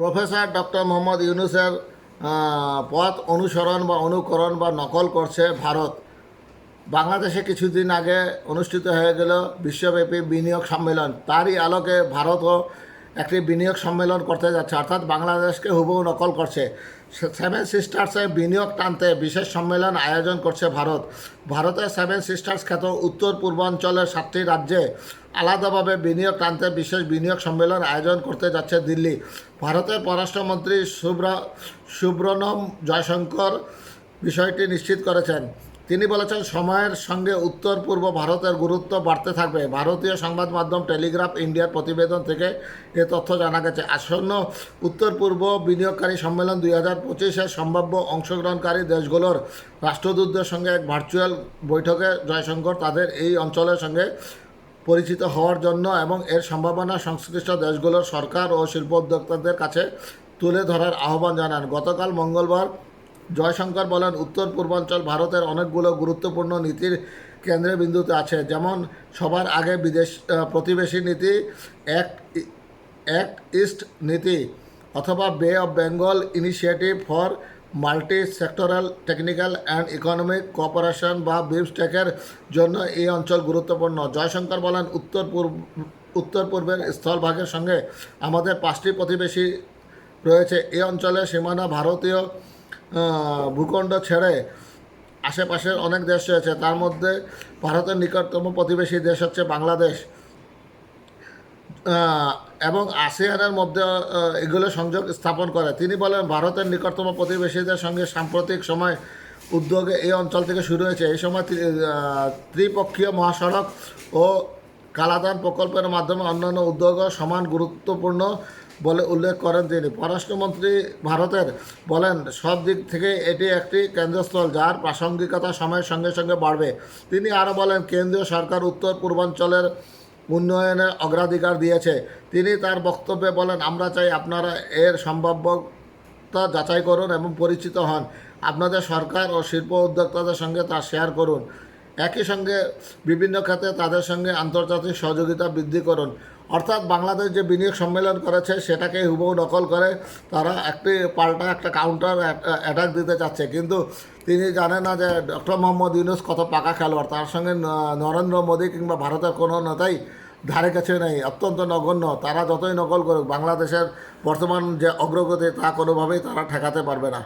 Professor doctor Mohammad ইউনুসের পথ অনুসরণ বা অনুকরণ বা নকল করছে ভারত। বাংলাদেশে কিছুদিন আগে অনুষ্ঠিত হয়ে গেল বিশ্বব্যাপী বিনিয়োগ সম্মেলন। তারই আলোকে ভারতও একটি বিনিয়োগ সম্মেলন করতে যাচ্ছে, অর্থাৎ বাংলাদেশকে হুবহু নকল করছে। সেভেন সিস্টার্সে বিনিয়োগ টানতে বিশেষ সম্মেলন আয়োজন করছে ভারত। ভারতের সেভেন সিস্টার্স খ্যাত উত্তর পূর্বাঞ্চলের সাতটি রাজ্যে আলাদাভাবে বিনিয়োগ টানতে বিশেষ বিনিয়োগ সম্মেলন আয়োজন করতে যাচ্ছে দিল্লি। ভারতের পররাষ্ট্রমন্ত্রী শুভ্রা সুব্রনম জয়শঙ্কর বিষয়টি নিশ্চিত করেছেন। তিনি বলেছেন, সময়ের সঙ্গে উত্তর পূর্ব ভারতের গুরুত্ব বাড়তে থাকবে। ভারতীয় সংবাদ মাধ্যম টেলিগ্রাফ ইন্ডিয়ার প্রতিবেদন থেকে এ তথ্য জানা গেছে। আসন্ন উত্তর পূর্ব বিনিয়োগকারী সম্মেলন দুই হাজার পঁচিশের সম্ভাব্য অংশগ্রহণকারী দেশগুলোর রাষ্ট্রদূতদের সঙ্গে এক ভার্চুয়াল বৈঠকে জয়শঙ্কর তাদের এই অঞ্চলের সঙ্গে পরিচিত হওয়ার জন্য এবং এর সম্ভাবনা সংশ্লিষ্ট দেশগুলোর সরকার ও শিল্প উদ্যোক্তাদের কাছে তুলে ধরার আহ্বান জানান। গতকাল মঙ্গলবার জয়শঙ্কর বলেন, উত্তর পূর্বাঞ্চল ভারতের অনেকগুলো গুরুত্বপূর্ণ নীতির কেন্দ্রে বিন্দুতে আছে। যেমন, সবার আগে বিদেশ প্রতিবেশী নীতি অ্যাক্ট অ্যাক্ট ইস্ট নীতি অথবা Bay of Bengal Initiative for Multi Sectoral Technical and Economic Cooperation বা বিমস্টেকের জন্য এই অঞ্চল গুরুত্বপূর্ণ। জয়শঙ্কর বলেন, উত্তর পূর্ব, উত্তর পূর্বের স্থলভাগের সঙ্গে আমাদের পাঁচটি প্রতিবেশী রয়েছে। এই অঞ্চলের সীমানা ভারতীয় ভূখণ্ড ছেড়ে আশেপাশের অনেক দেশ রয়েছে। তার মধ্যে ভারতের নিকটতম প্রতিবেশী দেশ হচ্ছে বাংলাদেশ। এবং আসিয়ানের মধ্যে এগুলো সংযোগ স্থাপন করে। তিনি বলেন, ভারতের নিকটতম প্রতিবেশীদের সঙ্গে সাম্প্রতিক সময় উদ্যোগে এই অঞ্চল থেকে শুরু হয়েছে। এই সময় ত্রি- ত্রিপক্ষীয় মহাসড়ক ও কালাদান প্রকল্পের মাধ্যমে অন্যান্য উদ্যোগও সমান গুরুত্বপূর্ণ বলে উল্লেখ করেন তিনি। পররাষ্ট্রমন্ত্রী ভারতের বলেন, সব দিক থেকে এটি একটি কেন্দ্রস্থল যার প্রাসঙ্গিকতা সময়ের সঙ্গে সঙ্গে বাড়বে। তিনি আরও বলেন, কেন্দ্রীয় সরকার উত্তর পূর্বাঞ্চলের উন্নয়নের অগ্রাধিকার দিয়েছে। তিনি তার বক্তব্যে বলেন, আমরা চাই আপনারা এর সম্ভাব্যতা যাচাই করুন এবং পরিচিত হন। আপনাদের সরকার ও শিল্প উদ্যোক্তাদের সঙ্গে তা শেয়ার করুন। একই সঙ্গে বিভিন্ন খাতে তাদের সঙ্গে আন্তর্জাতিক সহযোগিতা বৃদ্ধি করুন। অর্থাৎ বাংলাদেশ যে বিনিয়োগ সম্মেলন করেছে, সেটাকে হুবহু নকল করে তারা একটি পাল্টা একটা কাউন্টার অ্যাটাক দিতে চাচ্ছে। কিন্তু তিনি জানেন না যে ডক্টর মোহাম্মদ ইউনুস কত পাকা খেলোয়াড়। তার সঙ্গে নরেন্দ্র মোদী কিংবা ভারতের কোনো নেতাই ধারে কাছে নেই, অত্যন্ত নগণ্য। তারা যতই নকল করুক, বাংলাদেশের বর্তমান যে অগ্রগতি, তা কোনোভাবেই তারা ঠেকাতে পারবে না।